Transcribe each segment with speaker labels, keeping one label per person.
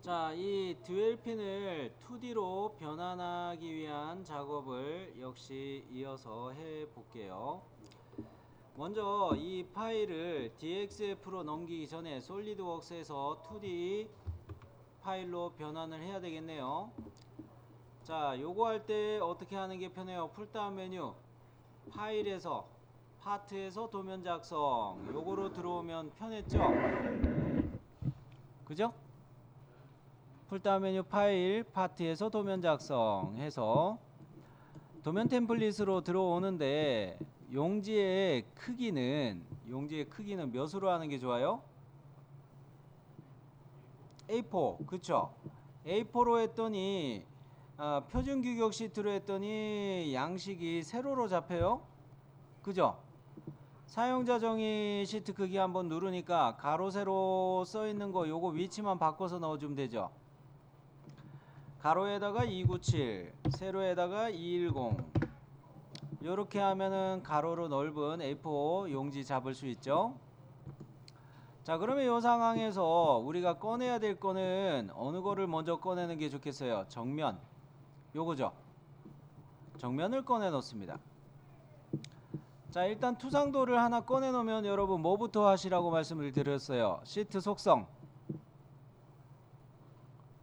Speaker 1: 자, 이 듀얼핀을 2D로 변환하기 위한 작업을 역시 이어서 해 볼게요. 먼저 이 파일을 DXF로 넘기기 전에 솔리드웍스에서 2D 파일로 변환을 해야 되겠네요. 자, 요거 할 때 어떻게 하는 게 편해요? 풀다운 메뉴 파일에서 파트에서 도면 작성 요거로 들어오면 편했죠? 그죠? 풀다운 메뉴 파일 파트에서 도면 작성 해서 도면 템플릿으로 들어오는데 용지의 크기는 용지의 크기는 몇으로 하는 게 좋아요? A4 그쵸? A4로 했더니 아, 표준 규격 시트로 했더니 양식이 세로로 잡혀요 그죠? 사용자 정의 시트 크기 한번 누르니까 가로 세로 써 있는 거 요거 위치만 바꿔서 넣어주면 되죠 가로에다가 297 세로에다가 210 요렇게 하면은 가로로 넓은 A4 용지 잡을 수 있죠? 자 그러면 이 상황에서 우리가 꺼내야 될 거는 어느 거를 먼저 꺼내는 게 좋겠어요? 정면. 요거죠? 정면을 꺼내 놓습니다. 자 일단 투상도를 하나 꺼내 놓으면 여러분 뭐부터 하시라고 말씀을 드렸어요? 시트 속성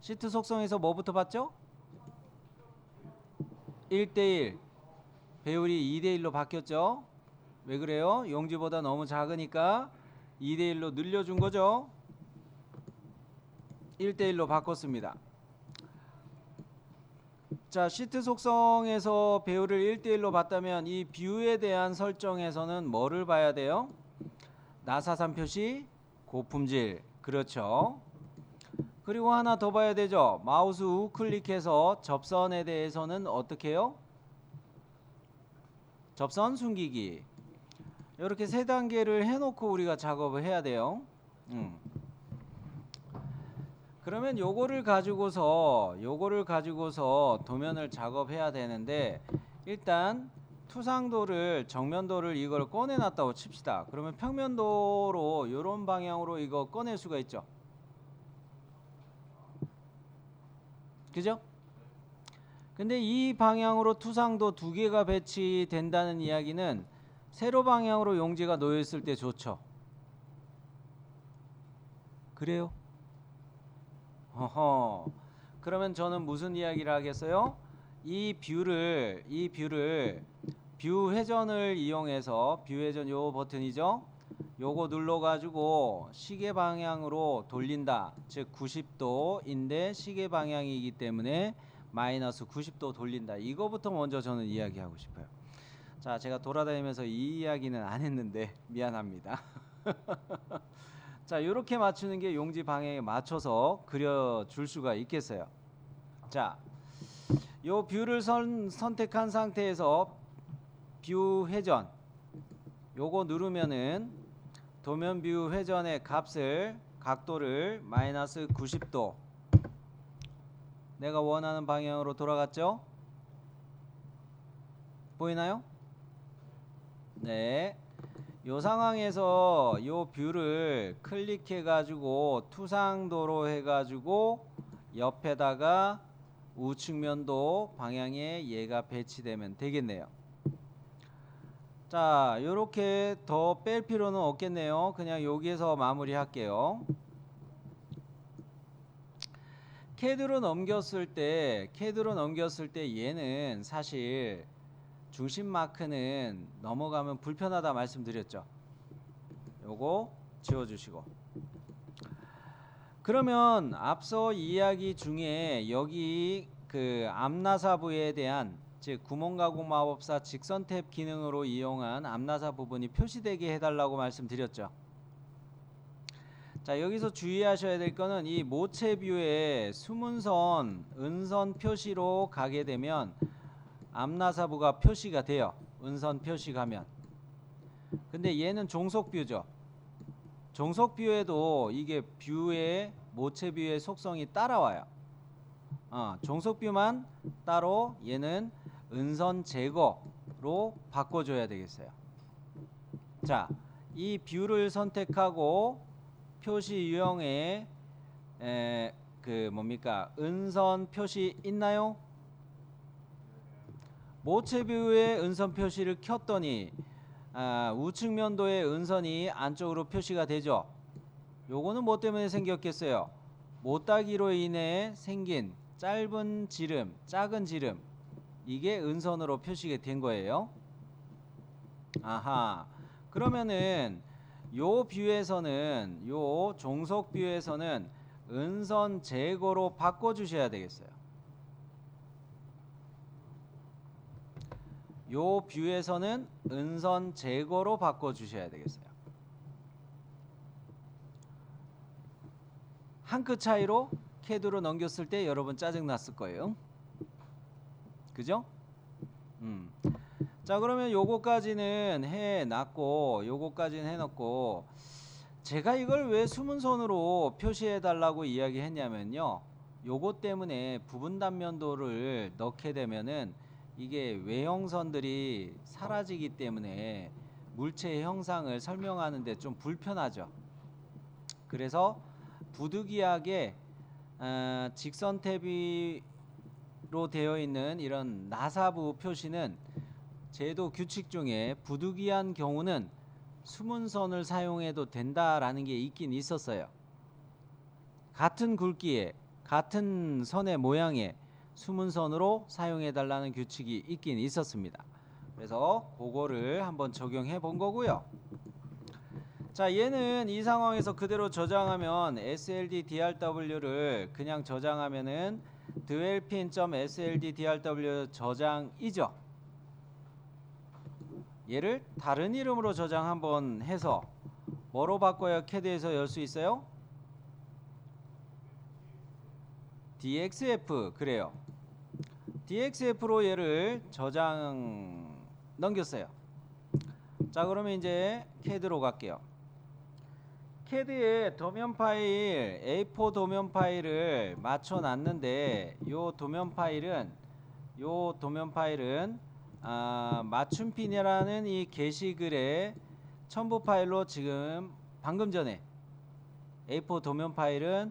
Speaker 1: 시트 속성에서 뭐부터 봤죠? 1대1 배율이 2대1로 바뀌었죠 왜 그래요? 용지보다 너무 작으니까 2대1로 늘려준 거죠 1대1로 바꿨습니다 자 시트 속성에서 배율을 1대1로 봤다면 이 뷰에 대한 설정에서는 뭐를 봐야 돼요? 나사산 표시 고품질 그렇죠 그리고 하나 더 봐야 되죠. 마우스 우클릭해서 접선에 대해서는 어떻게 해요? 접선 숨기기. 이렇게 세 단계를 해놓고 우리가 작업을 해야 돼요. 음. 그러면 요거를 가지고서 요거를 가지고서 도면을 작업해야 되는데 일단 투상도를 정면도를 이걸 꺼내 놨다고 칩시다. 그러면 평면도로 요런 방향으로 이거 꺼낼 수가 있죠 그죠? 근데 이 방향으로 투상도 두 개가 배치된다는 이야기는 세로 방향으로 용지가 놓여 있을 때 좋죠 그래요? 어허. 그러면 저는 무슨 이야기를 하겠어요? 이 뷰를 이 뷰를 뷰 회전을 이용해서 뷰 회전 요 버튼이죠. 요거 눌러 가지고 시계 방향으로 돌린다. 즉 90도인데 시계 방향이기 때문에 마이너스 90도 돌린다. 이거부터 먼저 저는 이야기하고 싶어요. 자, 제가 돌아다니면서 이 이야기는 안 했는데 미안합니다. 자, 이렇게 맞추는 게 용지 방향에 맞춰서 그려 줄 수가 있겠어요. 자, 요 뷰를 선, 선택한 상태에서 뷰 회전 요거 누르면은 도면 뷰 회전의 값을 각도를 마이너스 90도 내가 원하는 방향으로 돌아갔죠? 보이나요? 네. 요 상황에서 요 뷰를 클릭해 가지고 투상도로 해 가지고 옆에다가 우측면도 방향에 얘가 배치되면 되겠네요. 자, 요렇게 더 뺄 필요는 없겠네요. 그냥 여기에서 마무리 할게요. 캐드로 넘겼을 때 캐드로 넘겼을 때 얘는 사실 중심 마크는 넘어가면 불편하다 말씀드렸죠. 요거 지워주시고. 그러면 앞서 이야기 중에 여기 그 암나사부에 대한 즉 구멍가공 마법사 직선 탭 기능으로 이용한 암나사 부분이 표시되게 해달라고 말씀드렸죠. 자 여기서 주의하셔야 될 거는 이 모체 뷰에 숨은 선 은선 표시로 가게 되면 암나사부가 표시가 돼요. 은선 표시 가면. 근데 얘는 종속 뷰죠. 종속 뷰에도 이게 뷰의 모체 뷰의 속성이 따라와요. 어, 종속 뷰만 따로 얘는 은선 제거로 바꿔줘야 되겠어요. 자, 이 뷰를 선택하고 표시 유형에 에, 그그 뭡니까 은선 표시 있나요? 모체뷰에 은선 표시를 켰더니 아, 우측 면도의 은선이 안쪽으로 표시가 되죠. 요거는 뭐 때문에 생겼겠어요? 못 따기로 인해 생긴 짧은 지름, 작은 지름 이게 은선으로 표시가 된 거예요. 아하. 그러면은 요 뷰에서는 요 종속 뷰에서는 은선 제거로 바꿔 주셔야 되겠어요. 요 뷰에서는 은선 제거로 바꿔 주셔야 되겠어요. 한 끗 차이로 캐드로 넘겼을 때 여러분 짜증 났을 거예요. 그죠? 음. 자 그러면 요거까지는 해 놨고 요거까지는 해 놓고 제가 이걸 왜 수문선으로 표시해 달라고 이야기했냐면요. 요거 때문에 부분 단면도를 넣게 되면은 이게 외형선들이 사라지기 때문에 물체의 형상을 설명하는데 좀 불편하죠. 그래서 부득이하게 어, 직선 탭이로 되어 있는 이런 나사부 표시는 제도 규칙 중에 부득이한 경우는 수문선을 사용해도 된다라는 게 있긴 있었어요. 같은 굵기에 같은 선의 모양의 수문선으로 사용해 달라는 규칙이 있긴 있었습니다. 그래서 그거를 한번 적용해 본 거고요. 자, 얘는 이 상황에서 그대로 저장하면 SLD DRW를 그냥 저장하면은 dwellpin.sld drw 저장이죠. 얘를 다른 이름으로 저장 한번 해서 뭐로 바꿔야 캐드에서 열 수 있어요? DXF 그래요. DXF로 얘를 저장 넘겼어요. 자 그러면 이제 캐드로 갈게요. 캐드에 도면 파일 A4 도면 파일을 맞춰 놨는데 요 도면 파일은 요 도면 파일은 아, 맞춤핀이라는 이 게시글의 첨부 파일로 지금 방금 전에 A4 도면 파일은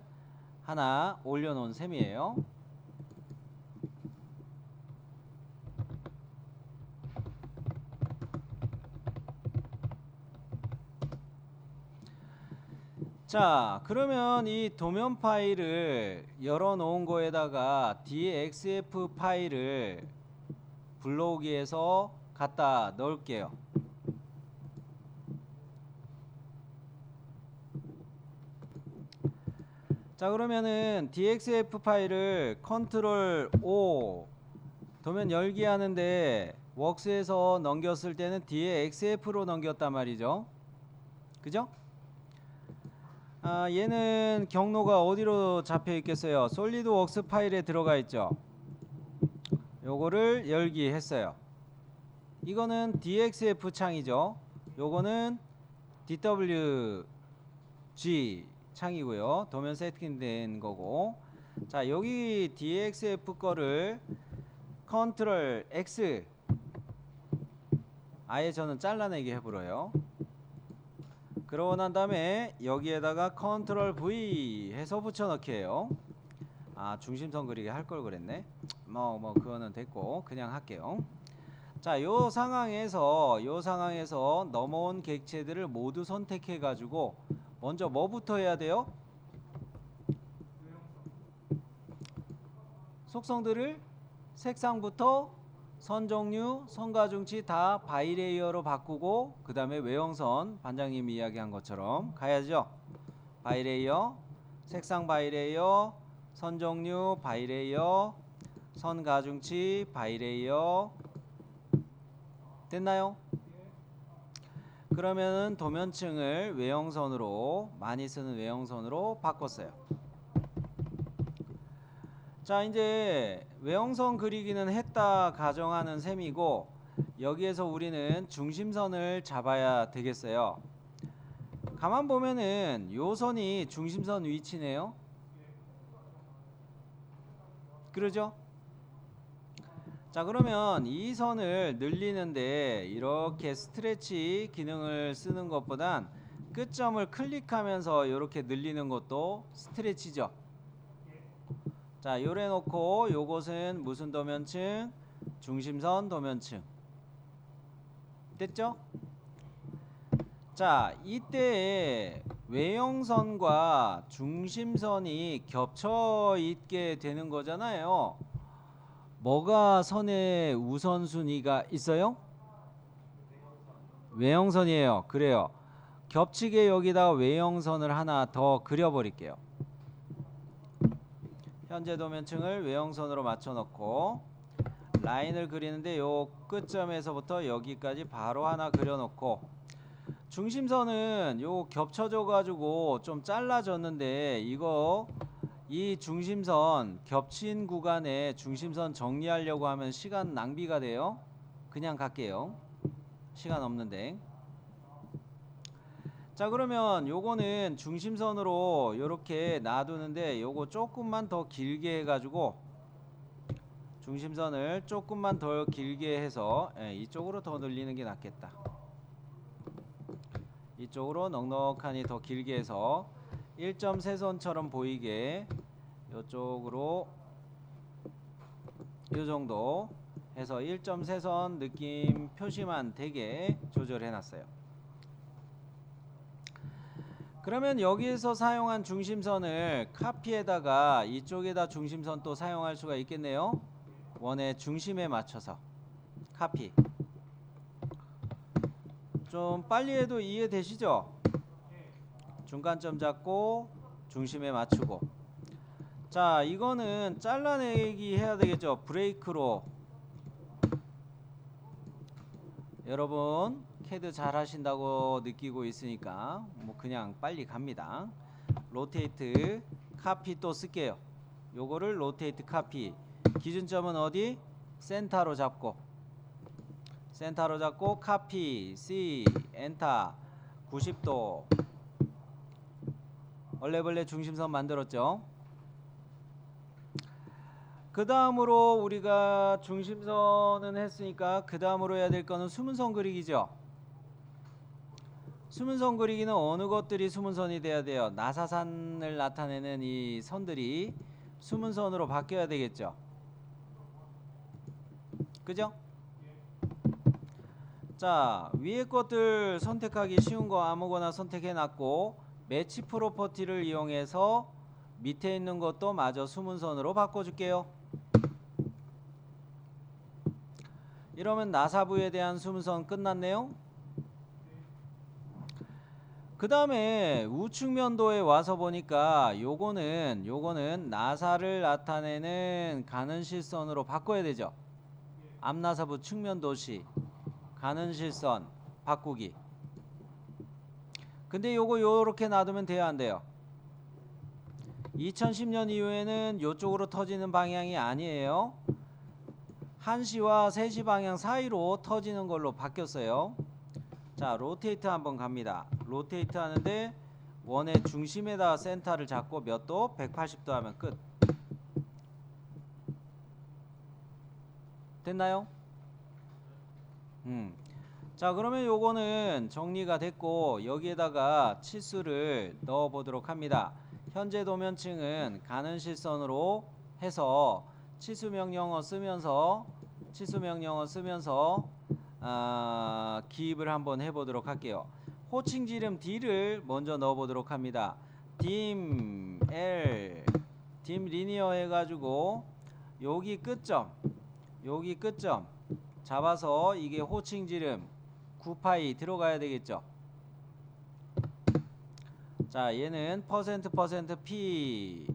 Speaker 1: 하나 올려놓은 셈이에요. 자, 그러면 이 도면 파일을 열어 놓은 거에다가 DXF 파일을 블로그에서 갖다 넣을게요. 자 그러면은 DXF 파일을 컨트롤 O 도면 열기 하는데 웍스에서 넘겼을 때는 뒤에 XF로 넘겼단 말이죠. 그죠? 아, 얘는 경로가 어디로 잡혀 있겠어요? 솔리드웍스 파일에 들어가 있죠. 요거를 열기 했어요. 이거는 DXF 창이죠. 요거는 DWG 창이고요. 도면 세팅된 거고. 자, 여기 DXF 거를 컨트롤 X 아예 저는 잘라내게 해버려요. 그러고 난 다음에 여기에다가 컨트롤 V 해서 붙여넣기 해요. 아 중심선 그리게 할걸 그랬네. 뭐뭐 그거는 됐고 그냥 할게요. 자, 요 상황에서 요 상황에서 넘어온 객체들을 모두 선택해 가지고 먼저 뭐부터 해야 돼요? 속성들을 색상부터 선 종류, 선 가중치 다 바이레이어로 바꾸고 그 다음에 외형선 반장님이 이야기한 것처럼 가야죠. 바이레이어, 색상 바이레이어, 선 종류 바이레이어, 선 가중치 바이레이어 됐나요? 그러면은 도면층을 외형선으로 많이 쓰는 외형선으로 바꿨어요. 자 이제 외형선 그리기는 했다 가정하는 셈이고 여기에서 우리는 중심선을 잡아야 되겠어요. 가만 보면은 요 선이 중심선 위치네요. 그러죠? 자 그러면 이 선을 늘리는데 이렇게 스트레치 기능을 쓰는 것보단 끝점을 클릭하면서 이렇게 늘리는 것도 스트레치죠. 자, 요래 놓고 요것은 무슨 도면층? 중심선 도면층. 됐죠? 자, 이때 외형선과 중심선이 겹쳐 있게 되는 거잖아요. 뭐가 선의 우선순위가 있어요? 외형선이에요. 그래요. 겹치게 여기다가 외형선을 하나 더 그려버릴게요. 현재 도면층을 외형선으로 맞춰 놓고 라인을 그리는데 요 끝점에서부터 여기까지 바로 하나 그려 놓고 중심선은 요 겹쳐져 가지고 좀 잘라졌는데 이거 이 중심선 겹친 구간에 중심선 정리하려고 하면 시간 낭비가 돼요. 그냥 갈게요. 시간 없는데. 자 그러면 요거는 중심선으로 요렇게 놔두는데 요거 조금만 더 길게 해가지고 중심선을 조금만 더 길게 해서 예, 이쪽으로 더 늘리는 게 낫겠다. 이쪽으로 넉넉하니 더 길게 해서 1.3선처럼 보이게 요쪽으로 요 정도 해서 1.3선 느낌 표시만 되게 조절해 놨어요 그러면 여기에서 사용한 중심선을 카피에다가 이쪽에다 중심선 또 사용할 수가 있겠네요. 원의 중심에 맞춰서 카피. 좀 빨리 해도 이해되시죠? 중간점 잡고 중심에 맞추고. 자, 이거는 잘라내기 해야 되겠죠. 브레이크로. 여러분 캐드 잘 하신다고 느끼고 있으니까 뭐 그냥 빨리 갑니다. 로테이트 카피 또 쓸게요. 요거를 로테이트 카피. 기준점은 어디? 센터로 잡고 센터로 잡고 카피 C 엔터 90도 얼레벌레 중심선 만들었죠. 그 다음으로 우리가 중심선은 했으니까 그 다음으로 해야 될 거는 수문선 그리기죠. 수문선 그리기는 어느 것들이 수문선이 돼야 돼요? 나사산을 나타내는 이 선들이 수문선으로 바뀌어야 되겠죠. 그죠? 자 위에 것들 선택하기 쉬운 거 아무거나 선택해 놨고 매치 프로퍼티를 이용해서 밑에 있는 것도 마저 수문선으로 바꿔 줄게요. 이러면 나사부에 대한 수문선 끝났네요. 그 다음에 우측 면도에 와서 보니까 요거는 요거는 나사를 나타내는 가는 실선으로 바꿔야 되죠. 앞나사부 측면 도시 가는 실선 바꾸기. 근데 요거 요렇게 놔두면 돼요 안 돼요? 2010년 이후에는 요쪽으로 터지는 방향이 아니에요. 1시와 3시 방향 사이로 터지는 걸로 바뀌었어요. 자, 로테이트 한번 갑니다. 로테이트 하는데 원의 중심에다 센터를 잡고 몇 도? 180도 하면 끝. 됐나요? 음. 자, 그러면 요거는 정리가 됐고 여기에다가 치수를 넣어 보도록 합니다. 현재 도면층은 가는 실선으로 해서 치수 명령어 쓰면서 치수 명령어 쓰면서 아, 기입을 한번 해 보도록 할게요. 호칭 지름 D를 먼저 넣어보도록 합니다. dim L dim 리니어 해가지고 여기 끝점 여기 끝점 잡아서 이게 호칭 지름 9파이 들어가야 되겠죠. 자 얘는 퍼센트 퍼센트 P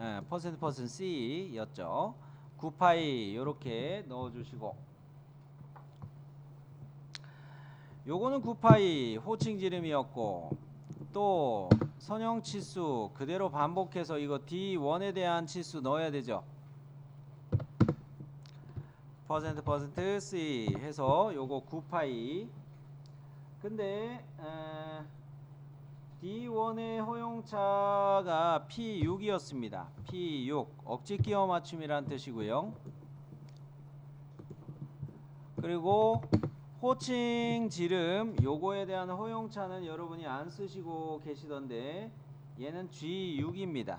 Speaker 1: 에, 퍼센트 퍼센트 C였죠. 9파이 요렇게 넣어주시고 요거는 9파이 호칭 지름이었고 또 선형 치수 그대로 반복해서 이거 D1에 대한 치수 넣어야 되죠. 퍼센트 퍼센트 C 해서 요거 9파이 근데 에, D1의 허용차가 P6이었습니다. P6 억지 끼워 맞춤이란 뜻이고요. 그리고 호칭 지름 요거에 대한 허용차는 여러분이 안 쓰시고 계시던데 얘는 G6입니다.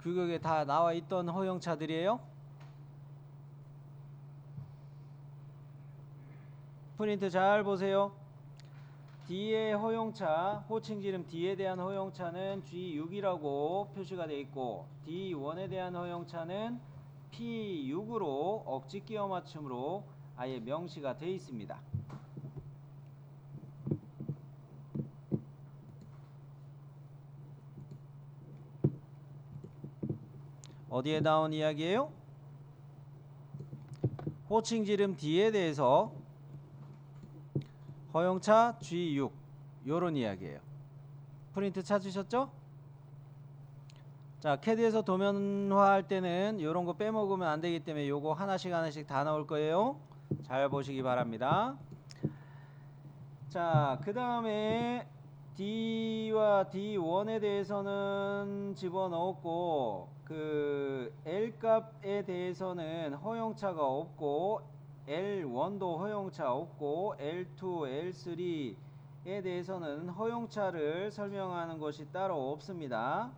Speaker 1: 규격에 다 나와 있던 허용차들이에요. 프린트 잘 보세요. D의 허용차, 호칭 지름 D에 대한 허용차는 G6이라고 표시가 돼 있고 D1에 대한 허용차는 P6으로 억지 끼워 맞춤으로 아예 명시가 되어 있습니다. 어디에 나온 이야기예요? 호칭 지름 D에 대해서 허용차 G6 요런 이야기예요. 프린트 찾으셨죠? 자, 캐드에서 도면화할 때는 요런 거 빼먹으면 안 되기 때문에 요거 하나씩 하나씩 다 나올 거예요. 잘 보시기 바랍니다. 자, 그 다음에 D와 D1에 대해서는 집어넣었고 그 L 값에 대해서는 허용차가 없고 L1도 허용차 없고 L2, L3에 대해서는 허용차를 설명하는 것이 따로 없습니다.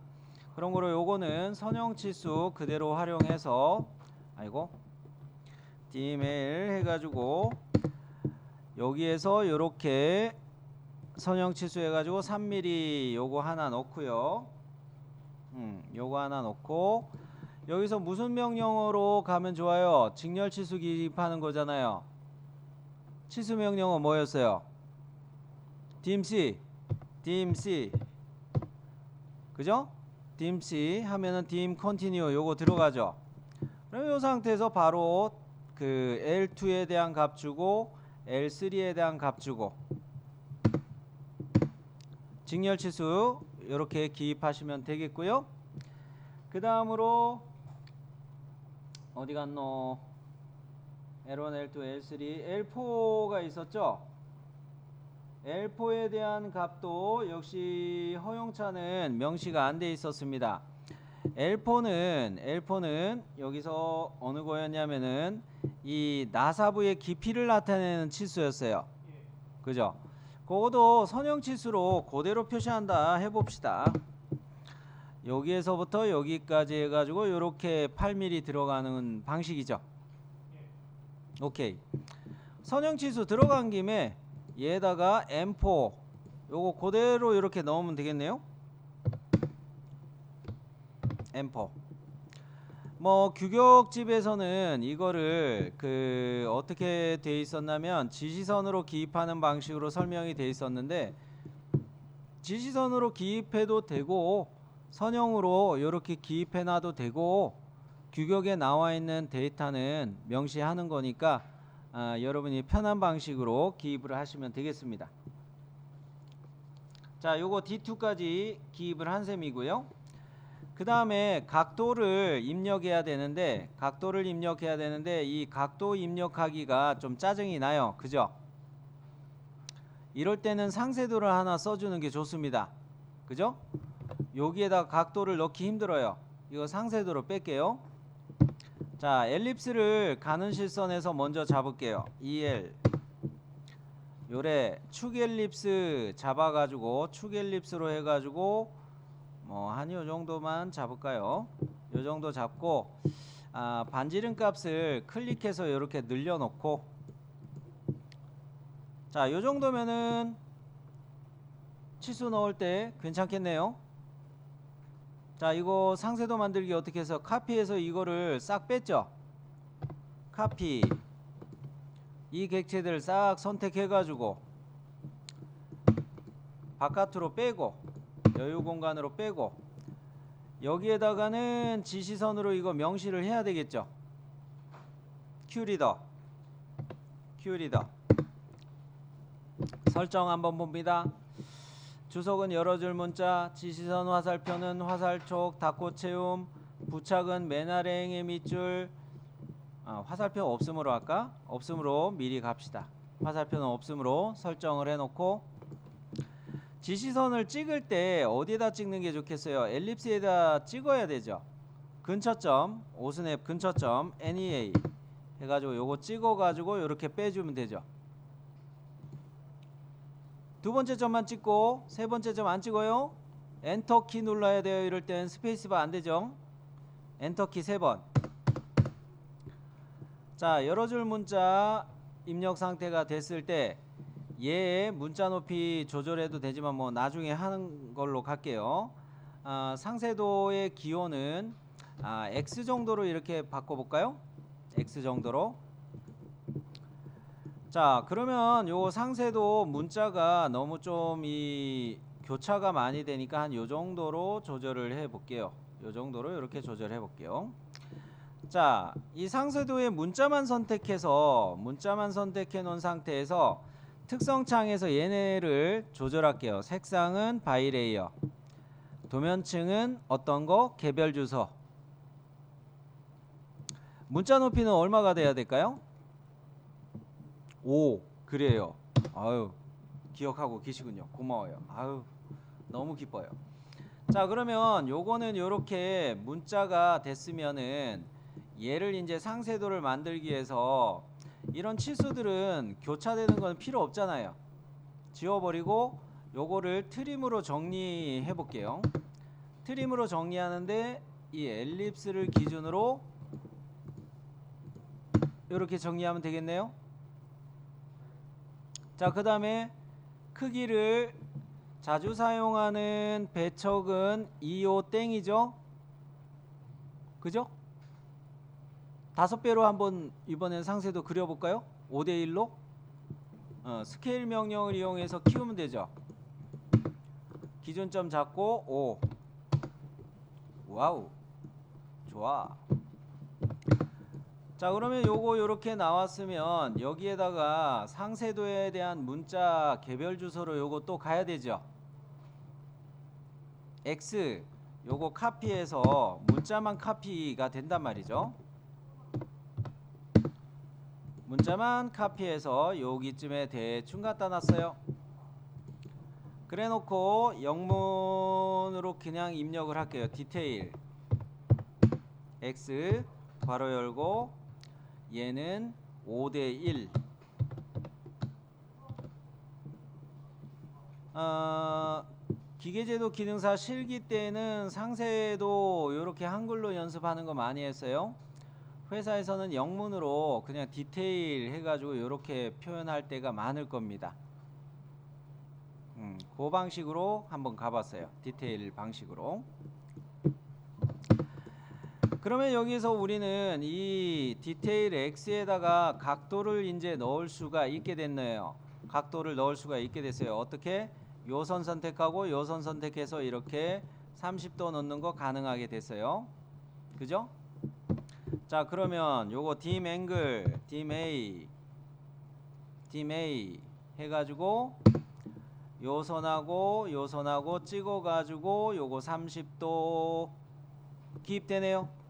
Speaker 1: 그런 거로 요거는 선형 치수 그대로 활용해서 아이고 디메일 해가지고 여기에서 요렇게 선형 치수 해가지고 3mm 요거 하나 넣고요. 음, 요거 하나 넣고 여기서 무슨 명령어로 가면 좋아요? 직렬 치수 기입하는 거잖아요. 치수 명령어 뭐였어요? DMC, DMC, 그죠? DMC 하면은 dim continue 요거 들어가죠. 그럼 이 상태에서 바로 그 L2에 대한 값 주고 L3에 대한 값 주고 직렬 치수 이렇게 기입하시면 되겠고요. 그 다음으로 어디 갔노? L1, L2, L3, L4가 있었죠? L4에 대한 값도 역시 허용차는 명시가 안 돼 있었습니다. L4는 L4는 여기서 어느 거였냐면은 이 나사부의 깊이를 나타내는 치수였어요. 그죠? 그것도 선형 치수로 그대로 표시한다 해봅시다. 여기에서부터 여기까지 해가지고 이렇게 8mm 들어가는 방식이죠. 오케이. 선형 치수 들어간 김에 얘에다가 M4 요거 그대로 이렇게 넣으면 되겠네요. M4. 뭐 규격집에서는 이거를 그 어떻게 돼 있었냐면 지시선으로 기입하는 방식으로 설명이 돼 있었는데 지시선으로 기입해도 되고 선형으로 이렇게 기입해 놔도 되고 규격에 나와 있는 데이터는 명시하는 거니까 아, 여러분이 편한 방식으로 기입을 하시면 되겠습니다. 자, 요거 D2까지 기입을 한 셈이고요. 그 다음에 각도를 입력해야 되는데 각도를 입력해야 되는데 이 각도 입력하기가 좀 짜증이 나요. 그죠? 이럴 때는 상세도를 하나 써주는 게 좋습니다. 그죠? 여기에다 각도를 넣기 힘들어요. 이거 상세도로 뺄게요. 자, 엘립스를 가는 실선에서 먼저 잡을게요. EL 요래 축 엘립스 잡아 가지고 축 엘립스로 해 가지고 뭐 한 요 정도만 잡을까요? 요 정도 잡고 아, 반지름 값을 클릭해서 이렇게 늘려 놓고 자, 요 정도면은 치수 넣을 때 괜찮겠네요. 자 이거 상세도 만들기 어떻게 해서 카피해서 이거를 싹 뺐죠? 카피. 이 객체들 싹 선택해 가지고 바깥으로 빼고 여유 공간으로 빼고 여기에다가는 지시선으로 이거 명시를 해야 되겠죠? 큐리더. 큐리더. 설정 한번 봅니다 주석은 여러 줄 문자, 지시선 화살표는 화살촉, 닫고 채움, 부착은 맨아래행의 밑줄, 아, 화살표 없음으로 할까? 없음으로 미리 갑시다. 화살표는 없음으로 설정을 해놓고 지시선을 찍을 때 어디에다 찍는 게 좋겠어요? 엘립스에다 찍어야 되죠. 근처점, 오스냅 근처점, NEA 해가지고 요거 찍어가지고 이렇게 빼주면 되죠. 두 번째 점만 찍고 세 번째 점 안 찍어요? 엔터 키 눌러야 돼요. 이럴 땐 스페이스바 안 되죠. 엔터 키 세 번. 자, 여러 줄 문자 입력 상태가 됐을 때 얘의 문자 높이 조절해도 되지만 뭐 나중에 하는 걸로 갈게요. 아, 상세도의 기호는 아, x 정도로 이렇게 바꿔볼까요? x 정도로. 자, 그러면 요 상세도 문자가 너무 좀 이 교차가 많이 되니까 한 요 정도로 조절을 해 볼게요. 요 정도로 이렇게 조절해 볼게요. 자, 이 상세도의 문자만 선택해서 문자만 선택해 놓은 상태에서 특성 창에서 얘네를 조절할게요. 색상은 바이레이어. 도면층은 어떤 거? 개별 주소. 문자 높이는 얼마가 돼야 될까요? 5. 그래요. 아유. 기억하고 계시군요. 고마워요. 아유. 너무 기뻐요. 자, 그러면 요거는 요렇게 문자가 됐으면은 얘를 이제 상세도를 만들기 위해서 이런 치수들은 교차되는 건 필요 없잖아요. 지워버리고 요거를 트림으로 정리해 볼게요. 트림으로 정리하는데 이 엘립스를 기준으로 이렇게 정리하면 되겠네요. 자, 그 다음에 크기를 자주 사용하는 배척은 2호 땡이죠. 그죠? 다섯 배로 한번 이번엔 상세도 그려볼까요? 5대 1로 어, 스케일 명령을 이용해서 키우면 되죠. 기준점 잡고 5 와우 좋아 자 그러면 요거 요렇게 나왔으면 여기에다가 상세도에 대한 문자 개별 주소로 요거 또 가야 되죠 X 요거 카피해서 문자만 카피가 된단 말이죠 문자만 카피해서 여기쯤에 대충 갖다 놨어요. 그래 놓고 영문으로 그냥 입력을 할게요. 디테일 x 괄호 열고 얘는 5대 1 어, 기계제도 기능사 실기 때는 상세도 이렇게 한글로 연습하는 거 많이 했어요. 회사에서는 영문으로 그냥 디테일 해가지고 이렇게 표현할 때가 많을 겁니다. 음, 그 방식으로 한번 가봤어요. 디테일 방식으로. 그러면 여기서 우리는 이 디테일 X에다가 각도를 이제 넣을 수가 있게 됐네요. 각도를 넣을 수가 있게 됐어요. 어떻게? 요선 선택하고 요선 선택해서 이렇게 30도 넣는 거 가능하게 됐어요. 그죠? 자 그러면 요거 dim 앵글 dim a dim a 해 가지고 요 선하고 요 선하고 찍어 가지고 요거 30도 기입되네요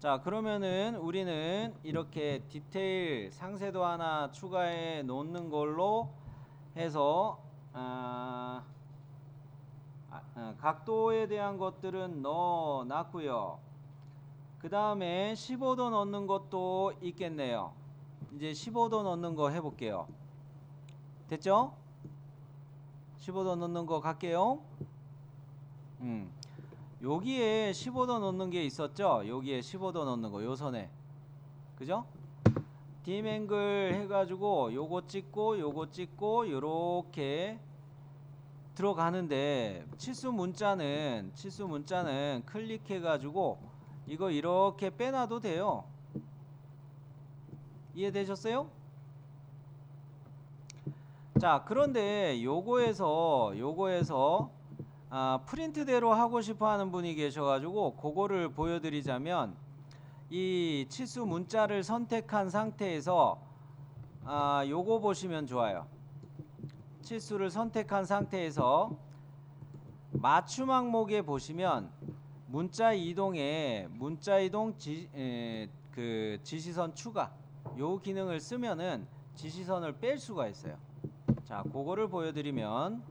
Speaker 1: 자 그러면은 우리는 이렇게 디테일 상세도 하나 추가해 놓는 걸로 해서 아 아, 어, 각도에 대한 것들은 넣어 놨고요. 그 다음에 15도 넣는 것도 있겠네요. 이제 15도 넣는 거 해볼게요. 됐죠? 15도 넣는 거 갈게요. 음. 여기에 15도 넣는 게 있었죠? 여기에 15도 넣는 거, 요 선에. 그죠? 딤 앵글 해가지고 요거 찍고 요거 찍고 요렇게 들어가는데 치수 문자는 치수 문자는 클릭해 가지고 이거 이렇게 빼놔도 돼요. 이해되셨어요? 자 그런데 요거에서 요거에서 아, 프린트대로 하고 싶어 하는 분이 계셔가지고 그거를 보여드리자면 이 치수 문자를 선택한 상태에서 아, 요거 보시면 좋아요. 치수를 선택한 상태에서 맞춤 항목에 보시면 문자 이동에 문자 이동 지, 에, 그 지시선 추가 요 기능을 쓰면은 지시선을 뺄 수가 있어요. 자, 그거를 보여드리면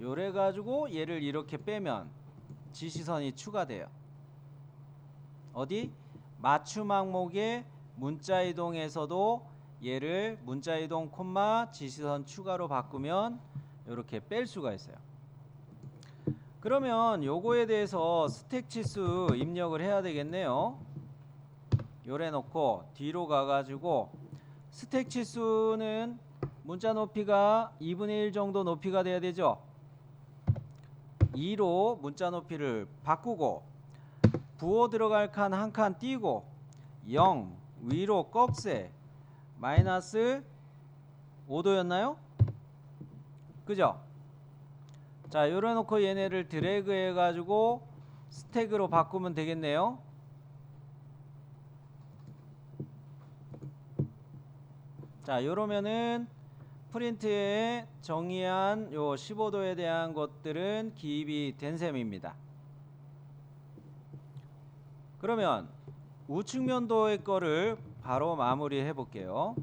Speaker 1: 요래 가지고 얘를 이렇게 빼면 지시선이 추가돼요. 어디? 맞춤 항목에 문자 이동에서도 얘를 문자 이동 콤마 지시선 추가로 바꾸면 이렇게 뺄 수가 있어요. 그러면 요거에 대해서 스택 치수 입력을 해야 되겠네요. 요래 놓고 뒤로 가가지고 스택 치수는 문자 높이가 2분의 1 정도 높이가 돼야 되죠. 2로 문자 높이를 바꾸고 부호 들어갈 칸한칸 띄고 0 위로 꺽쇠 마이너스 5도였나요? 그죠? 자, 요래 놓고 얘네를 드래그 해 가지고 스택으로 바꾸면 되겠네요. 자, 요러면은 프린트에 정의한 요 15도에 대한 것들은 기입이 된 셈입니다. 그러면 우측면도의 거를 바로 마무리해 볼게요.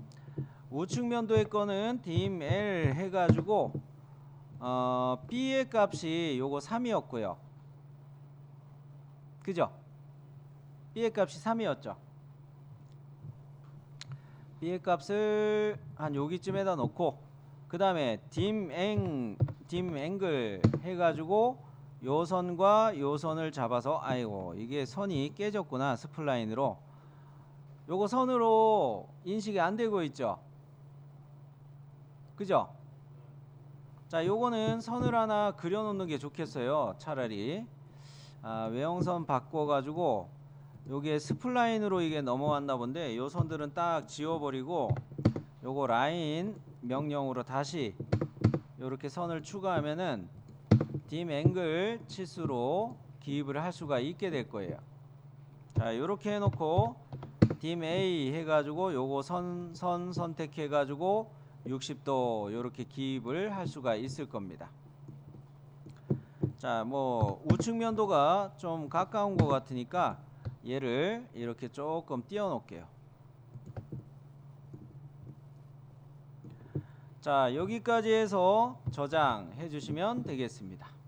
Speaker 1: 우측면도의 거는 dim L 해가지고 어, B의 값이 요거 3이었고요. 그죠? B의 값이 3이었죠. B의 값을 한 여기쯤에다 놓고 그 다음에 dim 앵, dim 앵글 해가지고 요 선과 요 선을 잡아서 아이고 이게 선이 깨졌구나 스플라인으로. 요거 선으로 인식이 안 되고 있죠? 그죠? 자 요거는 선을 하나 그려 놓는 게 좋겠어요 차라리. 아, 외형선 바꿔 가지고 요게 스플라인으로 이게 넘어왔나 본데 요 선들은 딱 지워버리고 요거 라인 명령으로 다시 요렇게 선을 추가하면은 dim 앵글 치수로 기입을 할 수가 있게 될 거예요. 자, 요렇게 해놓고 dim A 해가지고 요거 선, 선 선택해가지고 60도 요렇게 기입을 할 수가 있을 겁니다. 자, 뭐 우측 면도가 좀 가까운 것 같으니까 얘를 이렇게 조금 띄워 놓을게요. 자, 여기까지 해서 저장해 주시면 되겠습니다.